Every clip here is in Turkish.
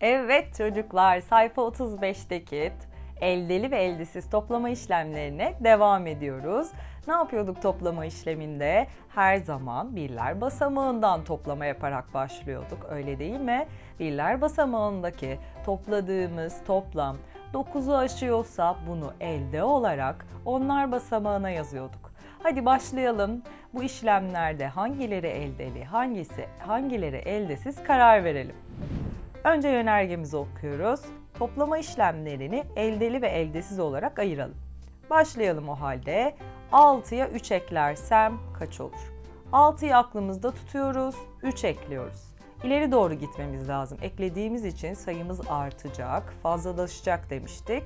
Evet çocuklar sayfa 35'teki eldeli ve eldesiz toplama işlemlerine devam ediyoruz. Ne yapıyorduk toplama işleminde? Her zaman birler basamağından toplama yaparak başlıyorduk. Öyle değil mi? Birler basamağındaki topladığımız toplam 9'u aşıyorsa bunu elde olarak onlar basamağına yazıyorduk. Hadi başlayalım. Bu işlemlerde hangileri eldeli, hangisi hangileri eldesiz karar verelim. Önce yönergemizi okuyoruz. Toplama işlemlerini eldeli ve eldesiz olarak ayıralım. Başlayalım o halde. 6'ya 3 eklersem kaç olur? 6'yı aklımızda tutuyoruz, 3 ekliyoruz. İleri doğru gitmemiz lazım. Eklediğimiz için sayımız artacak, fazlalaşacak demiştik.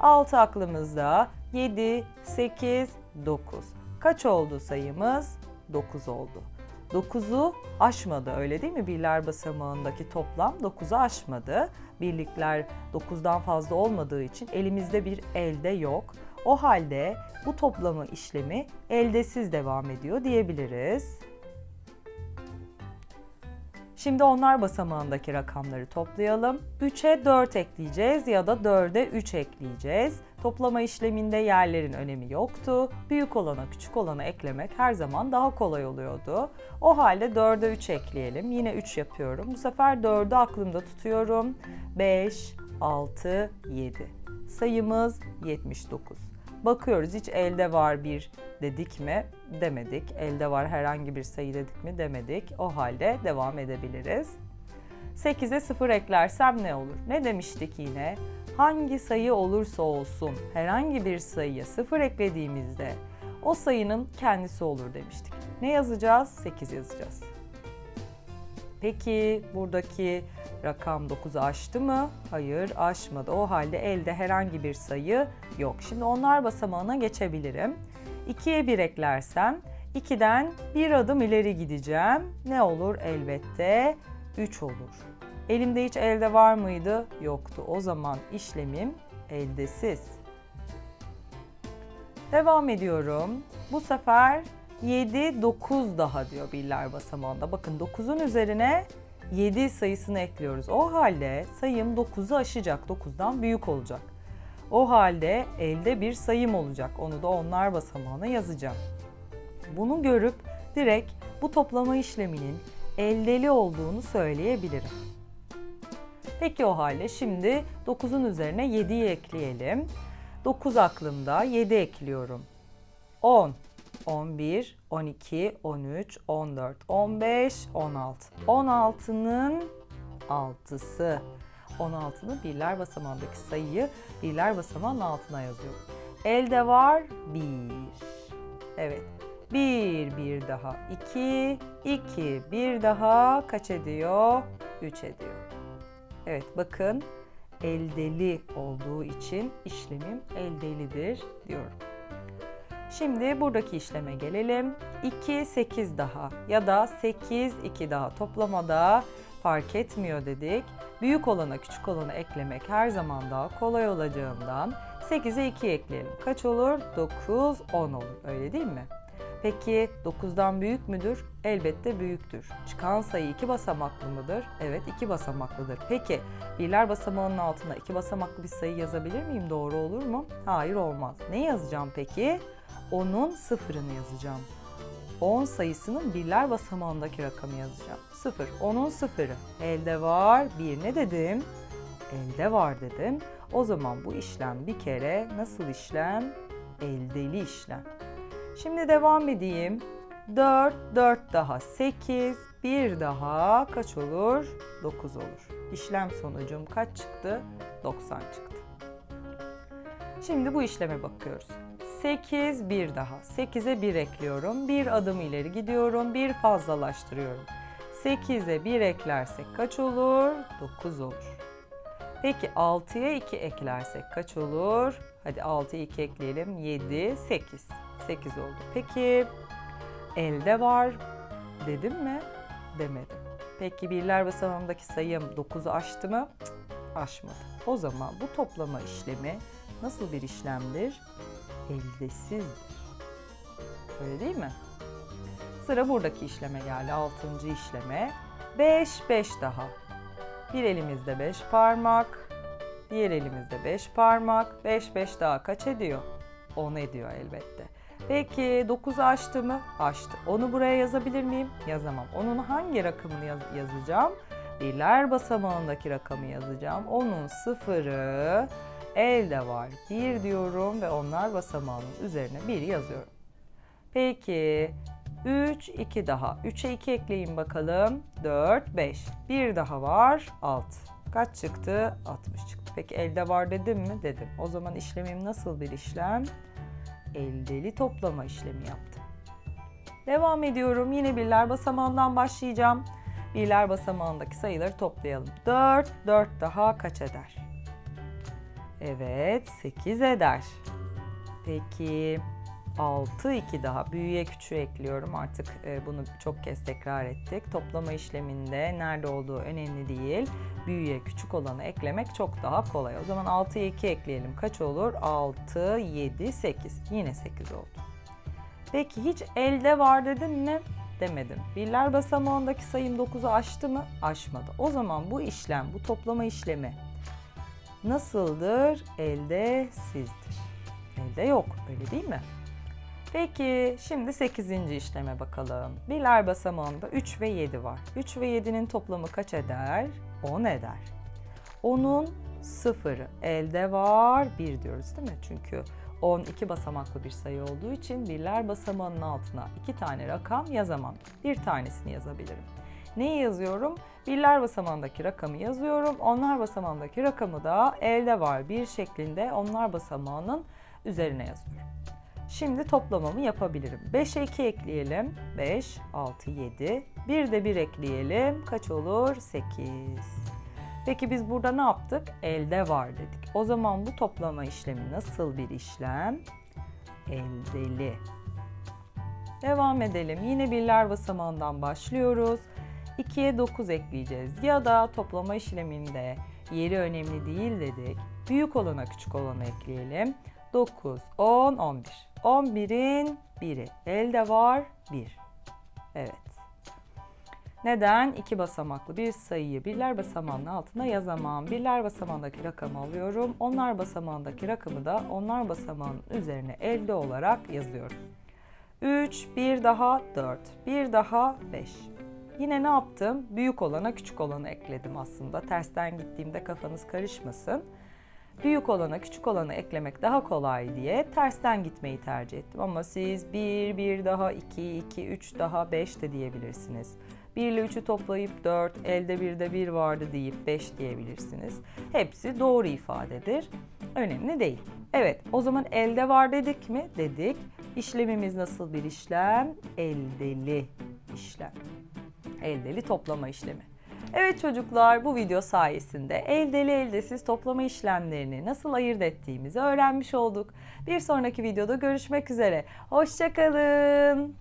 6 aklımızda, 7, 8, 9. Kaç oldu sayımız? 9 oldu. 9'u aşmadı öyle değil mi? Birler basamağındaki toplam 9'u aşmadı. Birlikler 9'dan fazla olmadığı için elimizde bir elde yok. O halde bu toplama işlemi eldesiz devam ediyor diyebiliriz. Şimdi onlar basamağındaki rakamları toplayalım. 3'e 4 ekleyeceğiz ya da 4'e 3 ekleyeceğiz. Toplama işleminde yerlerin önemi yoktu. Büyük olana küçük olana eklemek her zaman daha kolay oluyordu. O halde 4'e 3 ekleyelim. Yine 3 yapıyorum. Bu sefer 4'ü aklımda tutuyorum. 5, 6, 7. Sayımız 79. Bakıyoruz hiç elde var bir dedik mi? Demedik. Elde var herhangi bir sayı dedik mi? Demedik. O halde devam edebiliriz. 8'e 0 eklersem ne olur? Ne demiştik yine? Hangi sayı olursa olsun herhangi bir sayıya 0 eklediğimizde o sayının kendisi olur demiştik. Ne yazacağız? 8 yazacağız. Peki buradaki rakam 9'u aştı mı? Hayır aşmadı. O halde elde herhangi bir sayı yok. Şimdi onlar basamağına geçebilirim. 2'ye 1 eklersem 2'den bir adım ileri gideceğim. Ne olur? Elbette 3 olur. Elimde hiç elde var mıydı? Yoktu. O zaman işlemim eldesiz. Devam ediyorum. Bu sefer 7, 9 daha diyor birler basamağında. Bakın 9'un üzerine 7 sayısını ekliyoruz. O halde sayım 9'u aşacak. 9'dan büyük olacak. O halde elde bir sayım olacak. Onu da onlar basamağına yazacağım. Bunu görüp direkt bu toplama işleminin eldeli olduğunu söyleyebilirim. Peki o halde şimdi 9'un üzerine 7'yi ekleyelim. 9 aklımda 7 ekliyorum. 10, 11, 12, 13, 14, 15, 16. 16'nın 6'sı. 16'nın birler basamağındaki sayıyı birler basamağının altına yazıyorum. Elde var 1. Evet. 1, bir daha 2, 2, bir daha kaç ediyor? 3 ediyor. Evet bakın eldeli olduğu için işlemim eldelidir diyorum. Şimdi buradaki işleme gelelim. 2, 8 daha ya da 8, 2 daha toplamada fark etmiyor dedik. Büyük olana küçük olanı eklemek her zaman daha kolay olacağından 8'e 2 ekleyelim. Kaç olur? 9, 10 olur. Öyle değil mi? Peki 9'dan büyük müdür? Elbette büyüktür. Çıkan sayı iki basamaklı mıdır? Evet iki basamaklıdır. Peki birler basamağının altına iki basamaklı bir sayı yazabilir miyim? Doğru olur mu? Hayır olmaz. Ne yazacağım peki? Onun sıfırını yazacağım. 10 sayısının birler basamağındaki rakamı yazacağım. 0. Onun sıfırı. Elde var. Bir ne dedim? Elde var dedim. O zaman bu işlem bir kere nasıl işlem? Eldeli işlem. Şimdi devam edeyim. 4, 4 daha 8, 1 daha kaç olur? 9 olur. İşlem sonucum kaç çıktı? 90 çıktı. Şimdi bu işleme bakıyoruz. 8, 1 daha. 8'e 1 ekliyorum. Bir adım ileri gidiyorum. Bir fazlalaştırıyorum. 8'e 1 eklersek kaç olur? 9 olur. Peki 6'ya 2 eklersek kaç olur? Hadi 6'ya 2 ekleyelim. 7, 8. 8 oldu. Peki elde var dedim mi? Demedim. Peki birler basamağındaki sayım 9'u aştı mı? Cık, aşmadı. O zaman bu toplama işlemi nasıl bir işlemdir? Eldesizdir. Öyle değil mi? Sıra buradaki işleme geldi. Altıncı işleme. 5, 5 daha. Bir elimizde 5 parmak. Diğer elimizde 5 parmak. 5, 5 daha kaç ediyor? 10 ediyor elbette. Peki 9'u aştı mı? Aştı. Onu buraya yazabilir miyim? Yazamam. Onun hangi rakamını yaz- yazacağım? Birler basamağındaki rakamı yazacağım. Onun sıfırı elde var. 1 diyorum ve onlar basamağının üzerine 1 yazıyorum. Peki 3, 2 daha. 3'e 2 ekleyin bakalım. 4, 5. Bir daha var. 6. Kaç çıktı? 60 çıktı. Peki elde var dedim mi? Dedim. O zaman işlemim nasıl bir işlem? Eldeli toplama işlemi yaptım. Devam ediyorum. Yine birler basamağından başlayacağım. Birler basamağındaki sayıları toplayalım. 4, 4 daha kaç eder? Evet, 8 eder. Peki 6, 2 daha. Büyüye küçüğü ekliyorum. Artık e, bunu çok kez tekrar ettik. Toplama işleminde nerede olduğu önemli değil. Büyüye küçük olanı eklemek çok daha kolay. O zaman 6'ya 2 ekleyelim. Kaç olur? 6, 7, 8. Yine 8 oldu. Peki hiç elde var dedim mi? Demedim. Birler basamağındaki sayım 9'u aştı mı? Aşmadı. O zaman bu işlem, bu toplama işlemi nasıldır? Elde sizdir. Elde yok, öyle değil mi? Peki şimdi 8. işleme bakalım. Birler basamağında 3 ve 7 var. 3 ve 7'nin toplamı kaç eder? 10 eder. 10'un sıfırı elde var 1 diyoruz değil mi? Çünkü 10 iki basamaklı bir sayı olduğu için birler basamağının altına iki tane rakam yazamam. Bir tanesini yazabilirim. Neyi yazıyorum? Birler basamağındaki rakamı yazıyorum. Onlar basamağındaki rakamı da elde var bir şeklinde onlar basamağının üzerine yazıyorum. Şimdi toplamamı yapabilirim. 5'e 2 ekleyelim. 5, 6, 7. Bir de 1 ekleyelim. Kaç olur? 8. Peki biz burada ne yaptık? Elde var dedik. O zaman bu toplama işlemi nasıl bir işlem? Eldeli. Devam edelim. Yine birler basamağından başlıyoruz. 2'ye 9 ekleyeceğiz. Ya da toplama işleminde yeri önemli değil dedik. Büyük olana küçük olanı ekleyelim. 9, 10, 11. 11'in 1'i. Elde var 1. Evet. Neden? İki basamaklı bir sayıyı birler basamağının altına yazamam. Birler basamağındaki rakamı alıyorum. Onlar basamağındaki rakamı da onlar basamağının üzerine elde olarak yazıyorum. 3, bir daha 4, bir daha 5. Yine ne yaptım? Büyük olana küçük olanı ekledim aslında. Tersten gittiğimde kafanız karışmasın. Büyük olana küçük olanı eklemek daha kolay diye tersten gitmeyi tercih ettim. Ama siz 1, 1 daha 2, 2, 3 daha 5 de diyebilirsiniz. 1 ile 3'ü toplayıp 4, elde bir de 1 vardı deyip 5 diyebilirsiniz. Hepsi doğru ifadedir. Önemli değil. Evet, o zaman elde var dedik mi? Dedik. İşlemimiz nasıl bir işlem? Eldeli işlem. Eldeli toplama işlemi. Evet çocuklar bu video sayesinde eldeli eldesiz toplama işlemlerini nasıl ayırt ettiğimizi öğrenmiş olduk. Bir sonraki videoda görüşmek üzere. Hoşçakalın.